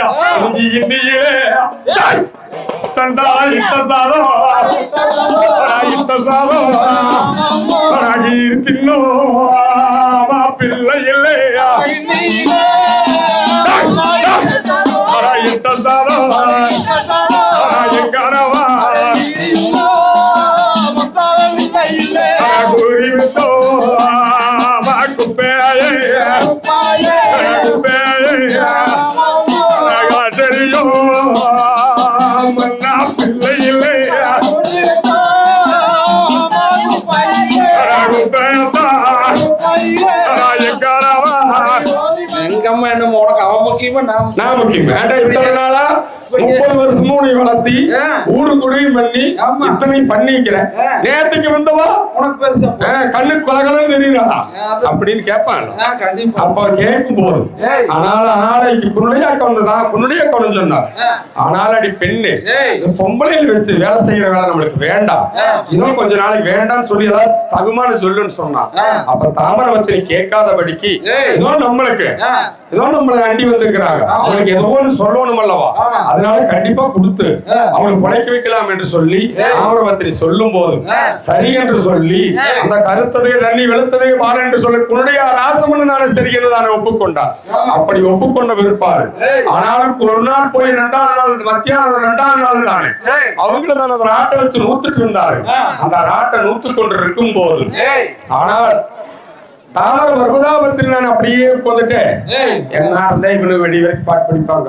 ஐயா இந்தி இந்தியிலே டேய், சண்டா இட்ட சாதம் இட்ட சாதம் தின்னோ பிள்ளை இல்லையா இட்ட சாதம் முக்கியமா நான் முக்கியம். முப்பது வருஷமும் உன்னை வளர்த்தி. ஊடு குடியும் பண்ணி. இத்தனை பண்ணிக்கிறேன் ஆ. நேத்துக்கு வந்தவா உனக்கு கண்ணு கொலகலன்னு தெரியுறாடா அப்படின்னு கேட்பான் அப்ப கேட்கும் போது. ஆனால் ஆனாலைக்கு குன்னுடைய அக்கௌண்ட் தான் குன்னுடைய அக்கௌண்ட் சொன்னார் ஆ. ஆனால் அடி பெண்ணு பொம்பளையில வச்சு வேலை செய்யற வேலை நம்மளுக்கு வேண்டாம். இன்னும் கொஞ்ச நாளைக்கு வேண்டாம்னு சொல்லி ஏதாவது தகுமான சொல்லுன்னு சொன்னான் ஆ. அப்ப தாமரவத்தினி கேட்காதபடிக்கு ஏய். ஏதோ நம்மளுக்கு. ஏதோ நம்மளை அண்டி வந்திருக்கிறாங்க. அவங்களுக்கு ஏதோ ஒன்று சொல்லணும் அல்லவா. அதனால கண்டிப்பா கொடுத்து ஆ. அவங்களுக்கு உழைக்க வைக்கலாம் என்று சொல்லி தாமரவத்தினி சொல்லும் போது. சரி என்று சொல்லி அந்த கருத்ததே தண்ணி வெளுத்ததே பால் என்று சொல்லி உன்னுடைய ராசமன்னு நானே சரி என்று தானே ஒப்புக்கொண்டார் அப்படி ஒப்புக்கொண்ட விருப்பாரு. ஆனாலும் ஒரு நாள் போய் ரெண்டாம் நாள் மத்தியானம் ரெண்டாம் நாள் தானே. அவங்கள தான் அந்த ராட்டை வச்சு நூத்துட்டு இருந்தாரு. அந்த ராட்டை நூத்து கொண்டு இருக்கும் போது ஆனால் தாமர வருவதாபத்தில் நான் அப்படியே உட்காந்துட்டேன் என்ன இருந்தா இவனு வெடி வரைக்கும் பாட்டு படிப்பாங்க.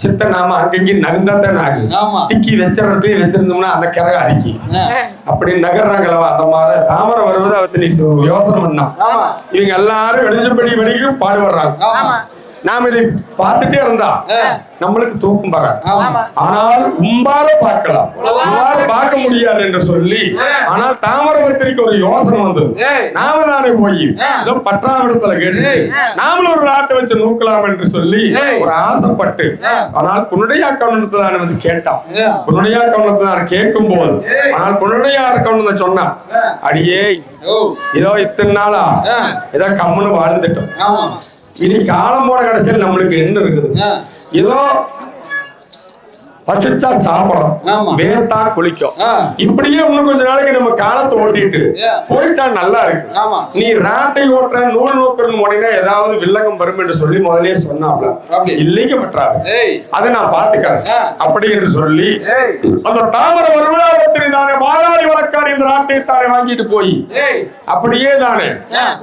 சித்த நாம அங்கங்க நகர்ந்தாத்தான் ஆகும் ஆமா. திக்கி வச்சிடறதுலயே வச்சிருந்தோம்னா அந்த கிறக அரிக்கி. அப்படி நகர்றாங்களவா அந்த மாதிரி தாமரை வருவது அவத்தை யோசனை பண்ணா. இவங்க எல்லாரும் வெளிச்சப்படி வெடிக்கும் பாடுபடுறாங்க. நாம இதை பார்த்துட்டே இருந்தா. நம்மளுக்கு தூக்கம் வராது ஆனால் உம்பார பார்க்கலாம். உம்பார பார்க்க முடியாது என்று சொல்லி ஆனால் தாமரபத்திரிக்கு ஒரு யோசனை வந்தது. நாம தானே போய் ஏதோ பற்றாவிடத்துல கேட்டு. நாமளும் ஒரு நாட்டை வச்சு நூக்கலாம் என்று சொல்லி. ஒரு ஆசைப்பட்டு ஆனால் குன்னுடைய கவனத்துல நான் வந்து கேட்டான். குன்னுடைய கவனத்துல நான் கேட்கும் போது ஆனால் குன்னுடைய கவனம் சொன்னான் அடியே இதோ இத்தனை நாளா. ஏதோ கம்முன்னு வாழ்ந்துட்டோம். இனி காலம் போற கடைசியில் நம்மளுக்கு என்ன இருக்குது. ஏதோ Oh. பசிச்சா சாப்பிடும் ஆமா. வேர்த்தா குளிக்கும். இப்படியே இன்னும் கொஞ்ச நாளைக்கு நம்ம காலத்தை ஓட்டிட்டு. போயிட்டா நல்லா இருக்கு. நீ ராட்டை ஓட்டுற நூல் நோக்குறன்னு போனீங்கன்னா ஏதாவது வில்லங்கம் வரும் என்று சொல்லி முதலே சொன்னாப்ல. இல்லைங்க பற்றாரு அதை நான் பாத்துக்கிறேன். அப்படி என்று சொல்லி அந்த தாமர வருவிழாவத்தினை தானே வாழாடி வழக்காடி இந்த ராட்டை தானே வாங்கிட்டு போய் அப்படியே தானே.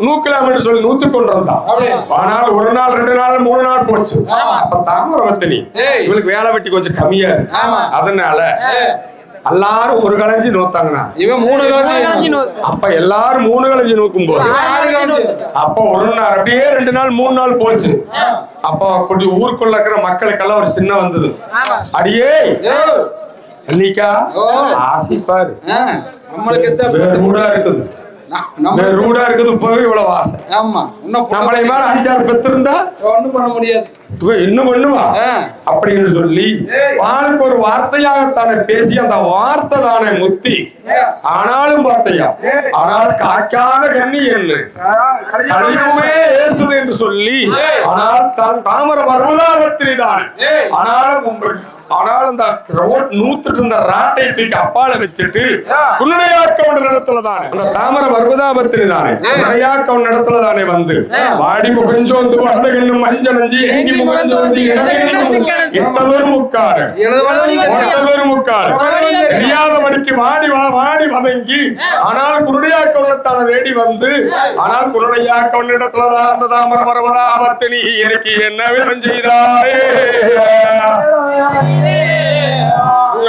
நூக்கலாம் என்று சொல்லி நூத்து கொண்டிருந்தான் அப்படியே. ஆனால் ஒரு நாள் ரெண்டு நாள் மூணு நாள் போச்சு. அப்ப தாமரவத்தினி ஏய். இவளுக்கு வேலை வெட்டி கொஞ்சம் கம்மியா. அதனால. எல்லாரும் ஒரு கலைஞ்சி நோத்தாங்கண்ணா. இவன் மூணு கலந்து அப்ப எல்லாரும் மூணு கலைஞ்சி நோக்கும் போது அப்ப ஒரு நாள் அப்படியே ரெண்டு நாள் மூணு நாள் போச்சு. அப்ப அப்படி ஊருக்குள்ள இருக்கிற மக்களுக்கெல்லாம் ஒரு சின்ன வந்தது. அடியே! அல்லிக்கா ஓ. ஆசை பாரு ஆ, நம்மளுக்கு இருக்குது. ரூடா இருக்குது போய் இவ்வளவு ஆசை. ஆமா. நம்மளை மேல அஞ்சாறு பெத்து இருந்தா ஒண்ணும் பண்ண முடியாது. இன்னும் பண்ணுவா. அப்படின்னு சொல்லி வாளுக்கு ஒரு வார்த்தையாகத்தானே பேசி அந்த வார்த்தை தானே முத்தி. ஆனாலும் வார்த்தையா? ஆனால் காக்காத கண்ணி என்று. இயேசுது என்று சொல்லி ஆனால் தான் தாமர வருவதாகத்திலே தானே. ஏய். ஆனாலும் உங்களுக்கு ஆனால் அந்த நூத்துட்டு இருந்த ராட்டை தூக்கி அப்பால வச்சுட்டு குன்னடையாக்கவுண்ட் இடத்துல தானே அந்த தாமர வருவதாபத்திலே தானே குன்னடையாக்கவுண்ட் இடத்துல தானே வந்து? வாடி முகஞ்சோந்து வடத கண்ணு மஞ்ச நஞ்சி எங்கி முகஞ்சோந்து எட்டதொரு முக்காடு ஒட்டதொரு முக்காடு தெரியாத மணிக்கு வாடி வா வாடி வதங்கி. ஆனால் குருடையாக்கவுண்டத்தான தேடி வந்து ஆனால் குருடையாக்கவுண்ட் இடத்துல தான் அந்த தாமர வருவதாபத்தினி எனக்கு என்ன விதம் செய்தாயே?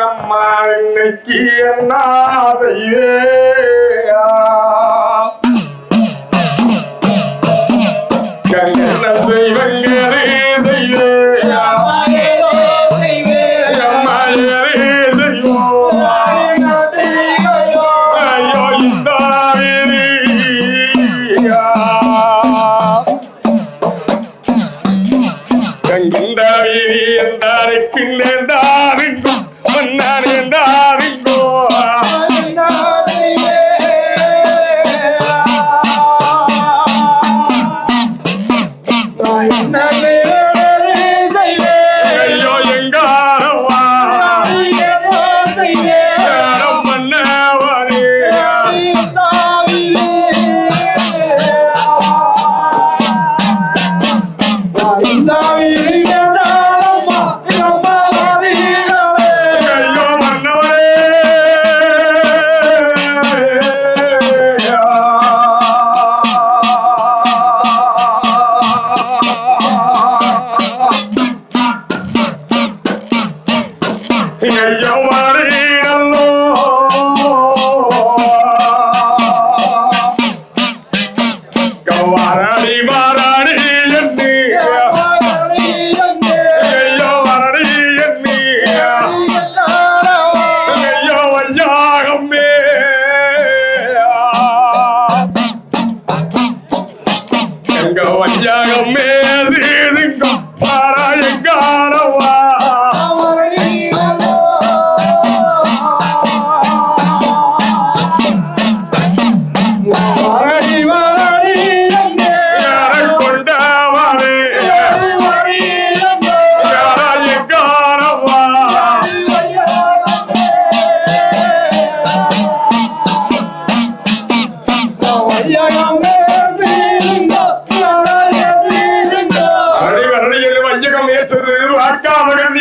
அம்மா இன்னைக்கு என்ன செய்வே? Ele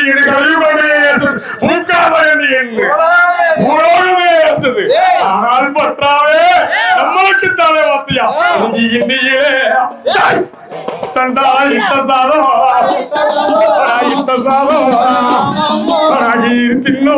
ஏசுது மூக்காத கண்ணீர் உலகமே ஏசுது ஆனால் பற்றாவே நம்மளுக்கு தானே இந்தி இந்தியிலே சண்டா இட்ட சாதம். இட்ட சாதம். தின்னோ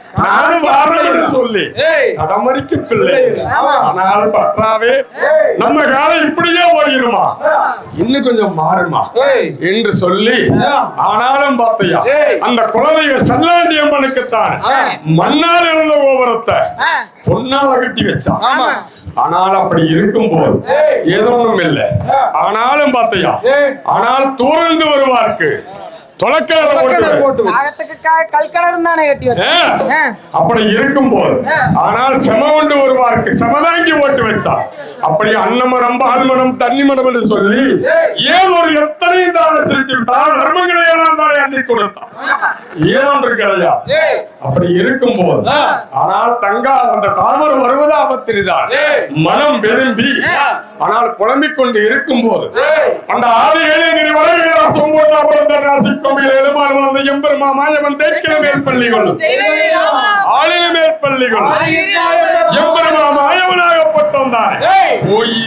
நானும் வாரன்னு சொல்லி. கடமறிக்கு பிள்ளை. ஆனால் பற்றாவே நம்ம காலம் இப்படியே போயிருமா இன்னும் கொஞ்சம் மாறுமா? என்று சொல்லி ஆனாலும் பார்த்தையா அந்த குழந்தைய சல்லாண்டி அம்மனுக்குத்தான் மண்ணால் இழந்த கோபுரத்தை பொன்னால கட்டி வச்சான். ஆனால் அப்படி இருக்கும்போது ஏதோ ஒண்ணும் இல்லை. ஆனாலும் பார்த்தையா ஆனால் தூரந்து வருவார்க்கு. அப்படி இருக்கும்போது ஆனால் செம கொண்டு வருவாருக்கு செமதாங்கி ஓட்டு வச்சா. அப்படி அன்னமரம் பால்மனம் தண்ணிமரம் என்று சொல்லி ஏன் ஒரு எத்தனையும் தானே செஞ்சுட்டான் தர்மங்களை அள்ளி கொடுத்தான். கிடையாது அப்படி இருக்கும்போது ஆனால் தங்கா அந்த தாமரை வருவது ஆபத்திரிதான். மனம் விரும்பி ஆனால் புலம்பிக் கொண்டு இருக்கும்போது அந்த ஆதி ஏழைங்கிரி வளர்கிறாசம் போட்டா பிறந்த ராசி கோவில் எலுமால் வளர்ந்த எம்பெருமா மாயவன் தேக்கில மேல் பள்ளிகளும் ஆளின மேல் பள்ளிகளும் எம்பெருமா மாயவனாகப்பட்டோம் தான். போய்.